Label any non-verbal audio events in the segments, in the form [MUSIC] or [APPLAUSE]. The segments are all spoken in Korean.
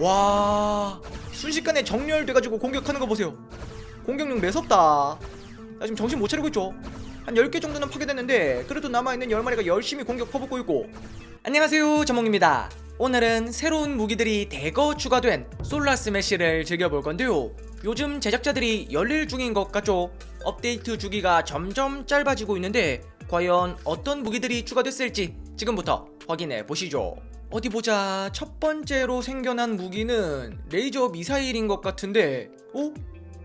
와 순식간에 정렬돼가지고 공격하는 거 보세요. 공격력 매섭다. 나 지금 정신 못 차리고 있죠? 한 10개 정도는 파괴됐는데 그래도 남아있는 10마리가 열심히 공격 퍼붓고 있고. 안녕하세요 전몽입니다. 오늘은 새로운 무기들이 대거 추가된 솔라 스매시를 즐겨볼 건데요. 요즘 제작자들이 열일 중인 것 같죠? 업데이트 주기가 점점 짧아지고 있는데 과연 어떤 무기들이 추가됐을지 지금부터 확인해 보시죠 어디 보자. 첫 번째로 생겨난 무기는 레이저 미사일인 것 같은데 어?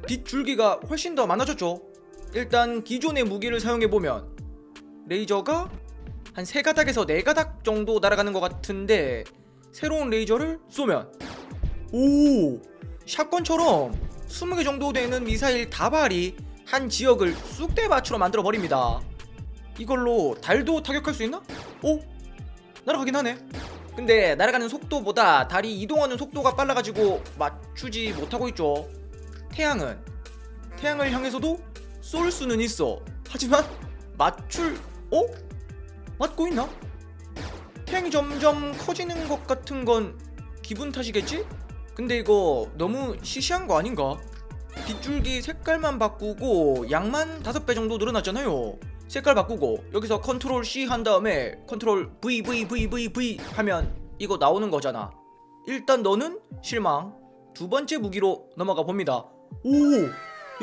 빛 줄기가 훨씬 더 많아졌죠? 일단 기존의 무기를 사용해보면 레이저가 한세 가닥에서 네 가닥 정도 날아가는 것 같은데 새로운 레이저를 쏘면 오! 샷건처럼 20개 정도 되는 미사일 다발이 한 지역을 쑥대밭으로 만들어 버립니다. 이걸로 달도 타격할 수 있나? 오! 날아가긴 하네 근데 날아가는 속도보다 달이 이동하는 속도가 빨라가지고 맞추지 못하고 있죠 태양은 태양을 향해서도 쏠 수는 있어 하지만 맞출 어? 맞고 있나? 태양이 점점 커지는 것 같은 건 기분 탓이겠지? 근데 이거 너무 시시한 거 아닌가? 빗줄기 색깔만 바꾸고 양만 다섯 배 정도 늘어났잖아요. 색깔 바꾸고 여기서 컨트롤 C 한 다음에 컨트롤 V V V V V 하면 이거 나오는 거잖아. 일단 너는 실망. 두 번째 무기로 넘어가 봅니다. 오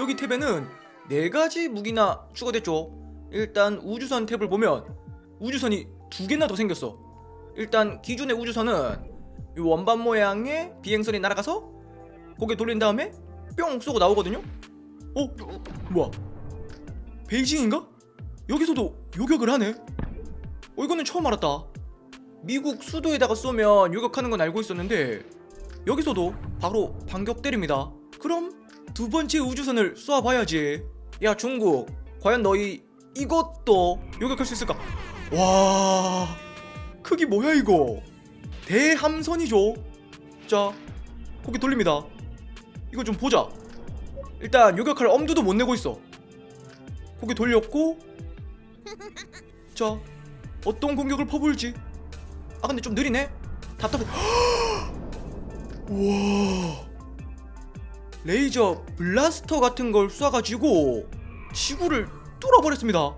여기 탭에는 네 가지 무기나 추가됐죠. 일단 우주선 탭을 보면 우주선이 두 개나 더 생겼어. 일단 기존의 우주선은 이 원반 모양의 비행선이 날아가서 고개 돌린 다음에 뿅 쏘고 나오거든요. 어? 뭐야? 베이징인가? 여기서도 요격을 하네. 어 이거는 처음 알았다. 미국 수도에다가 쏘면 요격하는 건 알고 있었는데 여기서도 바로 반격 때립니다. 그럼 두 번째 우주선을 쏘아봐야지. 야 중국, 과연 너희 이것도 요격할 수 있을까? 와, 크기 뭐야 이거? 대함선이죠. 자, 고개 돌립니다. 이거 좀 보자. 일단 요격할 엄두도 못 내고 있어. 고개 돌렸고, 자, 어떤 공격을 퍼부을지. 아 근데 좀 느리네. 답답해. [GASPS] 우와. 레이저 블라스터 같은 걸 쏴가지고 지구를 뚫어버렸습니다.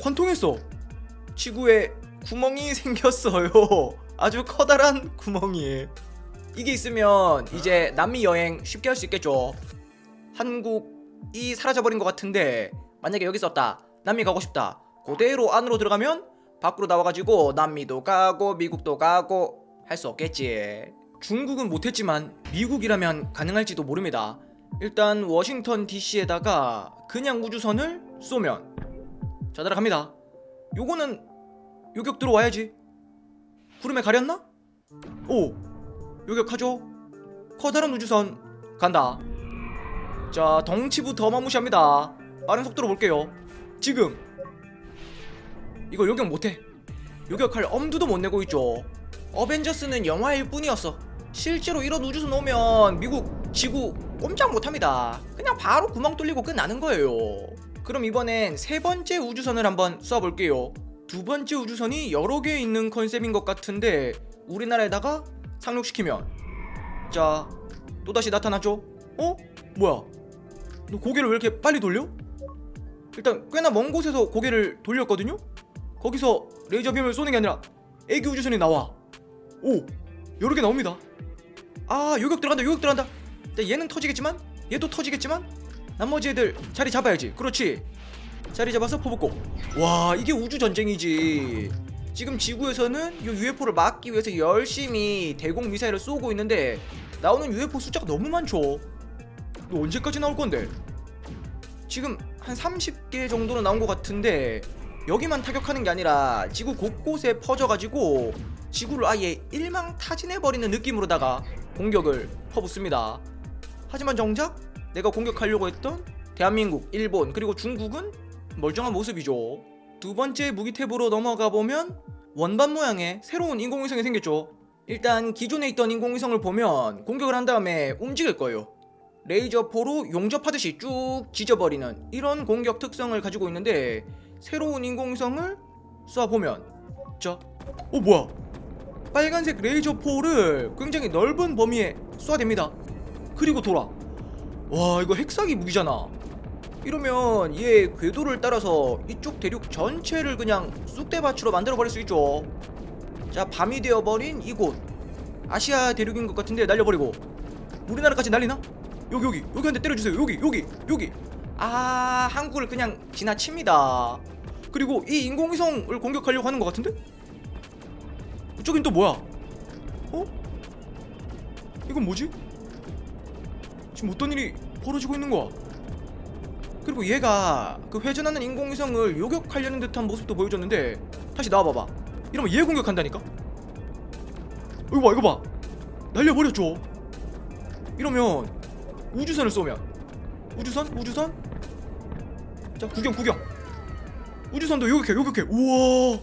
관통했어. 지구에 구멍이 [LAUGHS] 생겼어요. 아주 커다란 구멍이. 이게 있으면 이제 남미 여행 쉽게 할 수 있겠죠. 한국이 사라져버린 것 같은데 만약에 여기 있었다. 남미 가고 싶다. 그대로 안으로 들어가면 밖으로 나와가지고 남미도 가고 미국도 가고 할 수 없겠지. 중국은 못했지만 미국이라면 가능할지도 모릅니다. 일단 워싱턴 DC에다가 그냥 우주선을 쏘면 자 날아갑니다. 요거는 요격 들어와야지. 구름에 가렸나? 오 요격하죠. 커다란 우주선 간다. 자 덩치부터 어마무시합니다. 빠른 속도로 볼게요. 지금 이거 요격 못해. 요격할 엄두도 못 내고 있죠. 어벤져스는 영화일 뿐이었어. 실제로 이런 우주선 오면 미국 지구 꼼짝 못합니다. 그냥 바로 구멍 뚫리고 끝나는 거예요. 그럼 이번엔 세 번째 우주선을 한번 쏴볼게요. 두 번째 우주선이 여러 개 있는 컨셉인 것 같은데 우리나라에다가 상륙시키면 자 또다시 나타나죠? 어? 뭐야? 너 고개를 왜 이렇게 빨리 돌려? 일단 꽤나 먼 곳에서 고개를 돌렸거든요? 거기서 레이저 빔을 쏘는 게 아니라 애기 우주선이 나와. 오개 나옵니다. 아 요격 들어간다 요격 들어간다. 자, 얘는 터지겠지만 얘도 터지겠지만 나머지 애들 자리 잡아야지. 그렇지? 자리 잡아서 퍼붓고. 와 이게 우주 전쟁이지. 지금 지구에서는 이 UFO를 막기 위해서 열심히 대공 미사일을 쏘고 있는데 나오는 UFO 숫자가 너무 많죠. 너 언제까지 나올 건데 지금 한 30개 정도는 나온 것 같은데 여기만 타격하는 게 아니라 지구 곳곳에 퍼져가지고 지구를 아예 일망타진해버리는 느낌으로다가 공격을 퍼붓습니다. 하지만 정작 내가 공격하려고 했던 대한민국, 일본, 그리고 중국은 멀쩡한 모습이죠. 두 번째 무기 탭으로 넘어가 보면 원반 모양의 새로운 인공위성이 생겼죠. 일단 기존에 있던 인공위성을 보면 공격을 한 다음에 움직일 거예요. 레이저포로 용접하듯이 쭉 지져버리는 이런 공격 특성을 가지고 있는데 새로운 인공위성을 쏴보면 자, 어 뭐야? 빨간색 레이저 포를 굉장히 넓은 범위에 쏴댑니다. 그리고 돌아. 와 이거 핵사기 무기잖아. 이러면 얘 궤도를 따라서 이쪽 대륙 전체를 그냥 쑥대밭으로 만들어 버릴 수 있죠. 자 밤이 되어버린 이곳 아시아 대륙인 것 같은데 날려버리고 우리나라까지 날리나? 여기 여기 여기 한 대 때려주세요. 여기 여기 여기. 아 한국을 그냥 지나칩니다. 그리고 이 인공위성을 공격하려고 하는 것 같은데? 저긴 또 뭐야? 어? 이건 뭐지? 지금 어떤 일이 벌어지고 있는 거야? 그리고 얘가 그 회전하는 인공위성을 요격하려는 듯한 모습도 보여줬는데 다시 나와봐봐 이러면 얘 공격한다니까? 이거 봐 이거 봐 날려버렸죠 이러면 우주선을 쏘면 우주선? 우주선? 자 구경 구경 우주선도 요격해 요격해 우와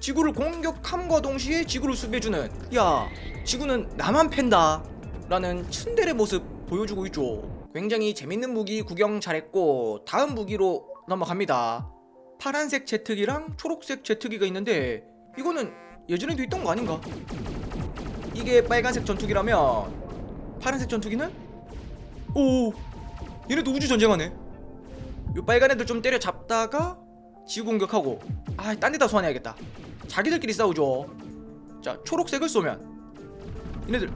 지구를 공격함과 동시에 지구를 수비해주는 야 지구는 나만 팬다 라는 츤데레 모습 보여주고 있죠 굉장히 재밌는 무기 구경 잘했고 다음 무기로 넘어갑니다 파란색 제트기랑 초록색 제트기가 있는데 이거는 예전에도 있던 거 아닌가? 이게 빨간색 전투기라면 파란색 전투기는? 오 얘네도 우주 전쟁하네. 요 빨간 애들 좀 때려 잡다가 지구 공격하고 아 딴 데다 소환해야겠다. 자기들끼리 싸우죠. 자 초록색을 쏘면. 얘네들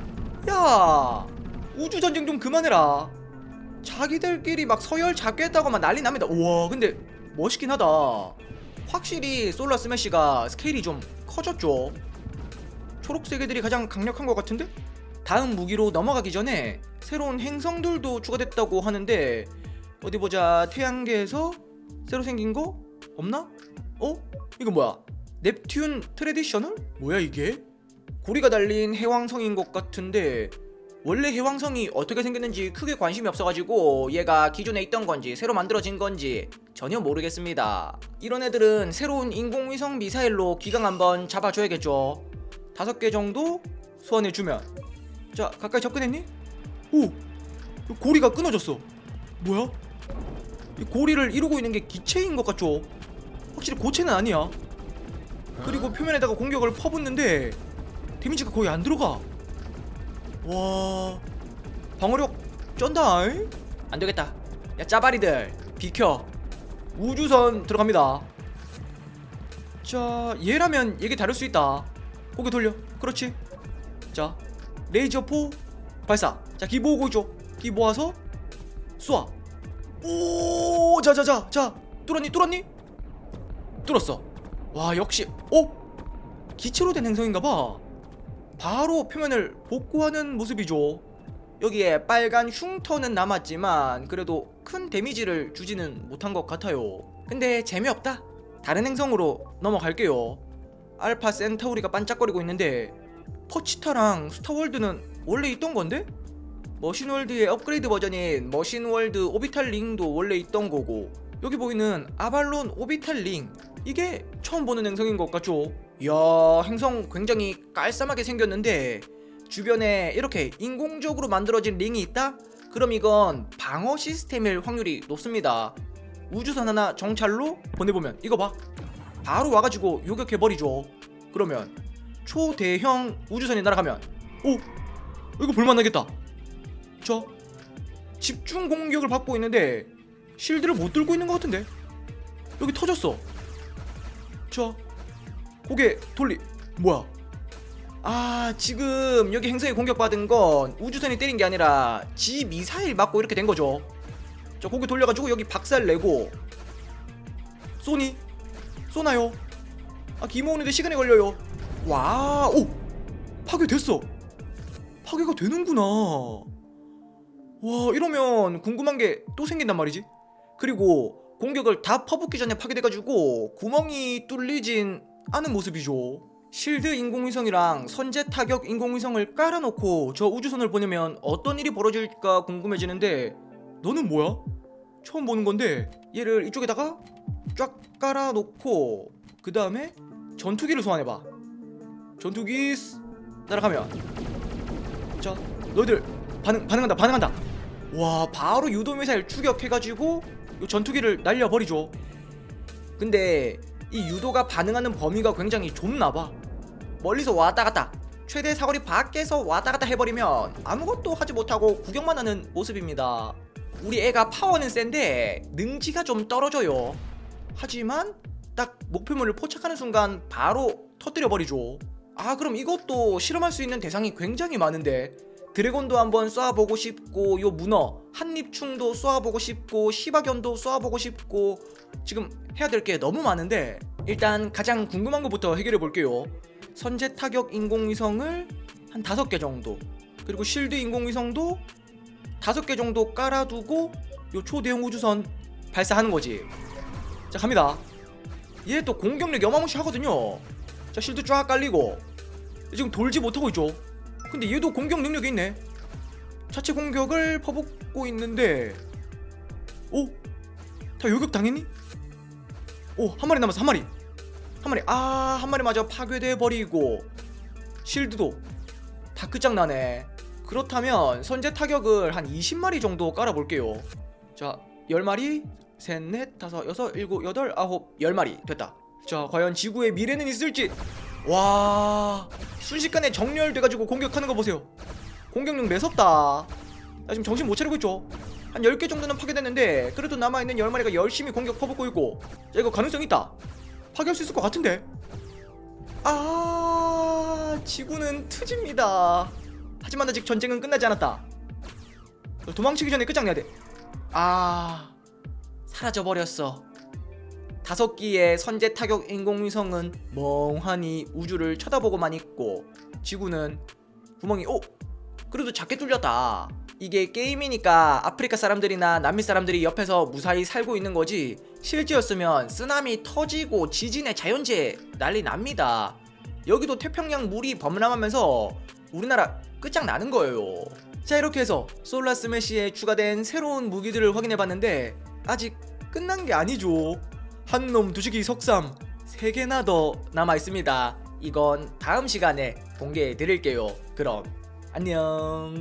야 우주 전쟁 좀 그만해라. 자기들끼리 막 서열 잡겠다고만 난리 납니다. 우와 근데 멋있긴 하다. 확실히 솔라 스매시가 스케일이 좀 커졌죠. 초록색 애들이 가장 강력한 것 같은데? 다음 무기로 넘어가기 전에 새로운 행성들도 추가됐다고 하는데 어디 보자 태양계에서 새로 생긴 거 없나? 어? 이거 뭐야? 넵튠 트레디셔널? 뭐야 이게? 고리가 달린 해왕성인 것 같은데 원래 해왕성이 어떻게 생겼는지 크게 관심이 없어가지고 얘가 기존에 있던 건지 새로 만들어진 건지 전혀 모르겠습니다. 이런 애들은 새로운 인공위성 미사일로 기강 한번 잡아줘야겠죠. 다섯 개 정도 소환해주면 자 가까이 접근했니? 오! 이 고리가 끊어졌어. 뭐야? 이 고리를 이루고 있는 게 기체인 것 같죠? 확실히 고체는 아니야. 그리고 표면에다가 공격을 퍼붓는데 데미지가 거의 안 들어가. 와 방어력 쩐다. 잉? 안 되겠다. 야 짜바리들 비켜. 우주선 들어갑니다. 자 얘라면 얘기 다를 수 있다. 고개 돌려. 그렇지. 자 레이저 포 발사. 자 기보 오고 있죠. 기보 와서 쏴. 오, 자자자, 자, 뚫었니, 뚫었니? 뚫었어. 와, 역시, 어? 기체로 된 행성인가봐. 바로 표면을 복구하는 모습이죠. 여기에 빨간 흉터는 남았지만 그래도 큰 데미지를 주지는 못한 것 같아요. 근데 재미없다. 다른 행성으로 넘어갈게요. 알파 센타우리가 반짝거리고 있는데 퍼치타랑 스타월드는 원래 있던 건데? 머신월드의 업그레이드 버전인 머신월드 오비탈 링도 원래 있던 거고 여기 보이는 아발론 오비탈 링 이게 처음 보는 행성인 것 같죠? 이야 행성 굉장히 깔쌈하게 생겼는데 주변에 이렇게 인공적으로 만들어진 링이 있다? 그럼 이건 방어 시스템일 확률이 높습니다 우주선 하나 정찰로 보내보면 이거 봐 바로 와가지고 요격해버리죠 그러면 초대형 우주선이 날아가면 오 이거 볼만하겠다. 저 집중 공격을 받고 있는데 실드를 못 들고 있는 것 같은데? 여기 터졌어. 저 고개 돌리 뭐야? 아 지금 여기 행성이 공격받은 건 우주선이 때린 게 아니라 지 미사일 맞고 이렇게 된 거죠. 저 고개 돌려가지고 여기 박살 내고. 쏘니 쏘나요? 아 기모으는데 시간이 걸려요 와 오 파괴됐어. 파괴가 되는구나. 와 이러면 궁금한 게 또 생긴단 말이지. 그리고 공격을 다 퍼붓기 전에 파괴돼가지고 구멍이 뚫리진 않은 모습이죠. 실드 인공위성이랑 선제 타격 인공위성을 깔아놓고 저 우주선을 보내면 어떤 일이 벌어질까 궁금해지는데 너는 뭐야? 처음 보는 건데 얘를 이쪽에다가 쫙 깔아놓고 그 다음에 전투기를 소환해봐 전투기 스- 날아가면 자 너희들 반응 반응한다 반응한다 와 바로 유도 미사일 추격해가지고 요 전투기를 날려버리죠 근데 이 유도가 반응하는 범위가 굉장히 좁나봐 멀리서 왔다 갔다 최대 사거리 밖에서 왔다 갔다 해버리면 아무것도 하지 못하고 구경만 하는 모습입니다. 우리 애가 파워는 센데 능지가 좀 떨어져요. 하지만 딱 목표물을 포착하는 순간 바로 터뜨려 버리죠. 아 그럼 이것도 실험할 수 있는 대상이 굉장히 많은데 드래곤도 한번 쏴보고 싶고 요 문어 한입충도 쏘아보고 싶고 시바견도 쏘아보고 싶고 지금 해야 될 게 너무 많은데 일단 가장 궁금한 것부터 해결해 볼게요. 선제 타격 인공위성을 한 다섯 개 정도 그리고 실드 인공위성도 다섯 개 정도 깔아두고 요 초대형 우주선 발사하는 거지. 자 갑니다. 얘 또 공격력 어마무시하거든요. 자 실드 쫙 깔리고 지금 돌지 못하고 있죠. 근데 얘도 공격 능력이 있네. 자체 공격을 퍼붓고 있는데, 오, 다 요격 당했니? 오, 한 마리 남았어, 한 마리. 한 마리, 아, 한 마리 마저 파괴돼 버리고, 실드도 다 끝장나네. 그렇다면 선제 타격을 한 20마리 정도 깔아볼게요. 자, 10마리, 셋, 넷, 다섯, 여섯, 일곱, 여덟, 아홉, 10마리 됐다. 자, 과연 지구의 미래는 있을지. 와, 순식간에 정렬돼가지고 공격하는 거 보세요. 공격력 매섭다. 나 지금 정신 못 차리고 있죠. 한 10개 정도는 파괴됐는데 그래도 남아있는 10마리가 열심히 공격 퍼붓고 있고 자 이거 가능성 있다. 파괴할 수 있을 것 같은데. 아 지구는 트집니다. 하지만 아직 전쟁은 끝나지 않았다. 도망치기 전에 끝장내야 돼. 아 사라져버렸어. 다섯 기의 선제 타격 인공위성은 멍하니 우주를 쳐다보고만 있고 지구는 구멍이 오 그래도 작게 뚫렸다. 이게 게임이니까 아프리카 사람들이나 남미 사람들이 옆에서 무사히 살고 있는 거지 실제였으면 쓰나미 터지고 지진의 자연재해 난리 납니다. 여기도 태평양 물이 범람하면서 우리나라 끝장나는 거예요. 자 이렇게 해서 솔라 스매시에 추가된 새로운 무기들을 확인해봤는데 아직 끝난 게 아니죠. 한 놈 두식이 석삼 세 개나 더 남아 있습니다. 이건 다음 시간에 공개해 드릴게요. 그럼 안녕.